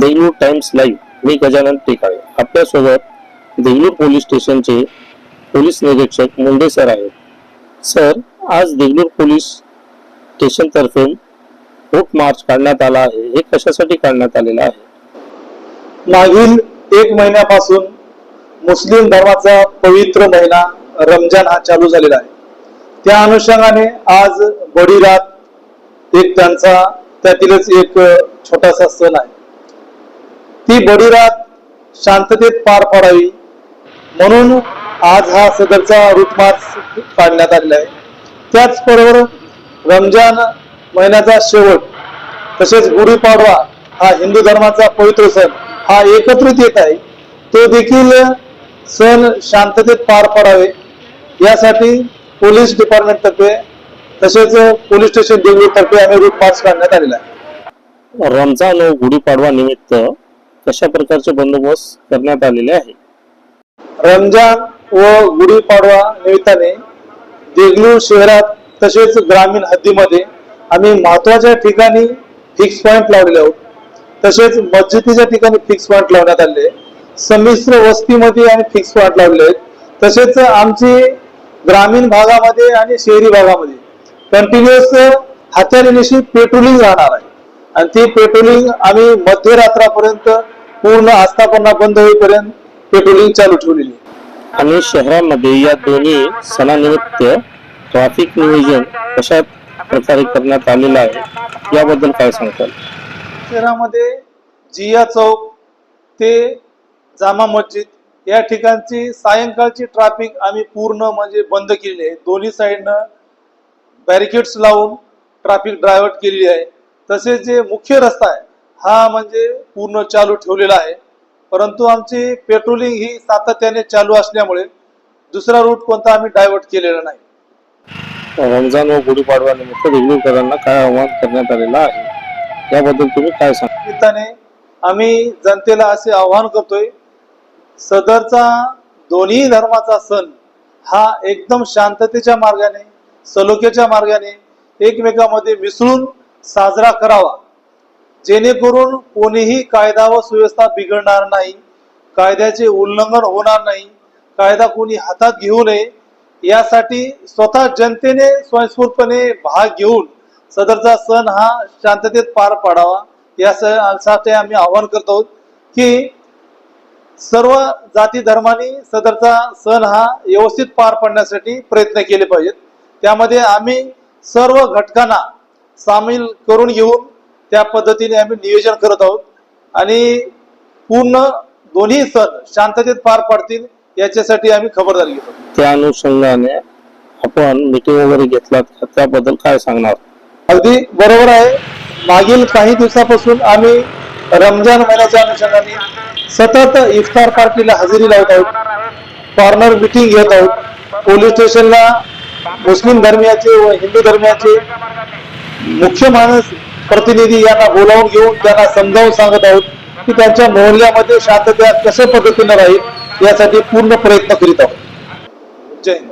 Deglur times live मी गजानन टेकाळे. आपल्यासोबत Deglur police स्टेशनचे पोलीस निरीक्षक मुंडे सर आहेत. सर आज देगलूर पोलीस स्टेशन तर्फे रूट मार्च काढण्यात आला आहे. हे कशासाठी काढण्यात आलेलं आहे? मागील एक महिन्यापासून मुस्लिम धर्माचा पवित्र महिना रमजान हा चालू झालेला आहे. त्या अनुषंगाने आज बडी रात एक त्यांचा त्यातीलच एक छोटासा सण आहे. ती बडीरात शांततेत पार पाडावी. म्हणून आज हा सदरचा रूट काढण्यात आलेला आहे. त्याचबरोबर रमजान महिन्याचा शेवट तसेच गुढीपाडवा हा हिंदू धर्माचा पवित्र सण हा एकत्रित येत आहे. तो देखील सण शांततेत पार पडावे. यासाठी पोलीस डिपार्टमेंट तर्फे तसेच पोलीस स्टेशन देगलूर तर्फे आम्ही रूट मार्च काढण्यात आलेला आहे. रमजान व गुढीपाडवा निमित्त कशा प्रकारचे बंदोबस्त करण्यात आलेले आहे? रमजान व गुढीपाडवा निमित्ताने देगलूर शहरात तसेच ग्रामीण हद्दीमध्ये आम्ही महत्त्वाच्या ठिकाणी फिक्स पॉईंट लावलेले आहोत. तसेच मस्जिदीच्या ठिकाणी फिक्स पॉईंट लावण्यात आले संमिश्र वस्तीमध्ये आम्ही फिक्स पॉईंट लावले आहेत. तसेच आमची ग्रामीण भागामध्ये आणि शहरी भागामध्ये कंटिन्युअस हत्यारीनिशी पेट्रोलिंग राहणार आहे. आणि ती पेट्रोलिंग आम्ही मध्यरात्रापर्यंत पूर्ण आस्थापना बंद होईपर्यंत पेट्रोलिंग चालू ठेवलेली. आणि शहरामध्ये या दोन्ही सणानिमित्त ट्रॅफिक नियोजन कशा प्रकारे करण्यात आलेलं आहे याबद्दल काय सांगताल? शहरामध्ये जिया चौक ते जामा मस्जिद या ठिकाणची सायंकाळची ट्रॅफिक आम्ही पूर्ण म्हणजे बंद केलेली आहे. दोन्ही साईडनं बॅरिकेड्स लावून ट्रॅफिक ड्रायव्हर्ट केलेली आहे. तसेच जे मुख्य रस्ता आहे हा म्हणजे पूर्ण चालू ठेवलेला आहे. परंतु आमची पेट्रोलिंग ही सातत्याने चालू असल्यामुळे दुसरा रूट कोणता आम्ही डायव्हर्ट केलेला नाही. रमजान व गुढीपाडवा निमित्त देगलूरकरांना काय आवाहन करण्यात आलेलं आहे? याबद्दल तुम्ही काय सांगा? निमित्ताने आम्ही जनतेला असे आवाहन करतोय सदरचा दोन्ही धर्माचा सण हा एकदम शांततेच्या मार्गाने सलोख्याच्या मार्गाने एकमेकांमध्ये मिसळून साजरा करावा. जेणेकरून कोणीही कायदा व सुव्यवस्था बिघडणार नाही कायद्याचे उल्लंघन होणार नाही कायदा कोणी हातात घेऊ नये यासाठी स्वतः जनतेने स्वयंस्फूर्तपणे भाग घेऊन सदरचा सण हा शांततेत पार पाडावा. यासाठी आम्ही आवाहन करत आहोत की सर्व जाती धर्मांनी सदरचा सण हा व्यवस्थित पार पाडण्यासाठी प्रयत्न केले पाहिजेत. त्यामध्ये आम्ही सर्व घटकांना सामील करून घेऊन त्या पद्धतीने आम्ही नियोजन करत आहोत. आणि पूर्ण दोन्ही सण शांततेत पार पाडतील याच्यासाठी आम्ही खबरदारी घेतो. त्या अनुषंगाने आपण मीटिंग वगैरे घेतलात का? त्याबद्दल काय सांगणार? अगदी बरोबर आहे. मागील काही दिवसापासून आम्ही रमजान महिन्याच्या अनुषंगाने सतत इफ्तार पार्टीला हजेरी लावत आहोत. कॉर्नर मिटिंग घेत आहोत. पोलीस स्टेशनला मुस्लिम धर्मियाचे व हिंदू धर्मियाचे मुख्य माणूस प्रतिनिधी यांना बोलावून घेऊन त्यांना समजावून सांगत आहोत की त्यांच्या मोहल्ल्यामध्ये शांतता कशा पद्धतीनं राहील यासाठी पूर्ण प्रयत्न करीत आहोत. जय हिंद.